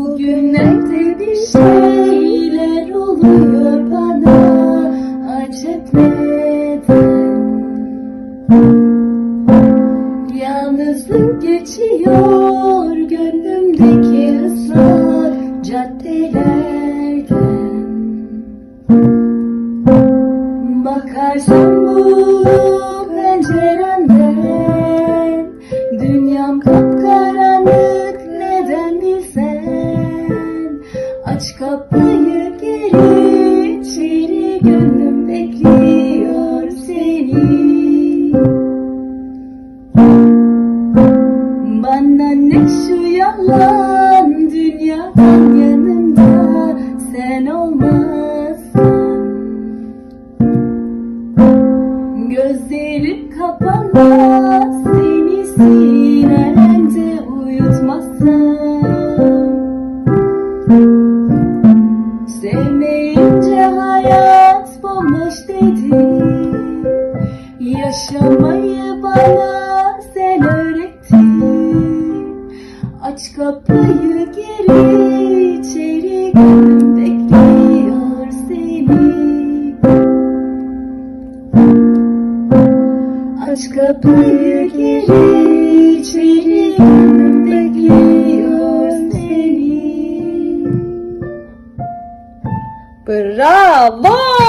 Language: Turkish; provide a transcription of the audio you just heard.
Bugünlerde bir şeyler oluyor bana. Acep Yalnızlık geçiyor gönlümdeki ısrar caddelerden. Bakarsam bu Aç kapıyı geri içeri gönlüm bekliyor seni. Bana ne şu yalan dünyadan yanımda sen olmazsan Gözlerim kapanmaz seni sinemde uyutmazsam bomboş dedi Yaşamayı bana sen öğrettin. Aç kapıyı geri içeri gönlüm bekliyor seni. Aç kapıyı geri içeri gönlüm bekliyor seni. Bravo!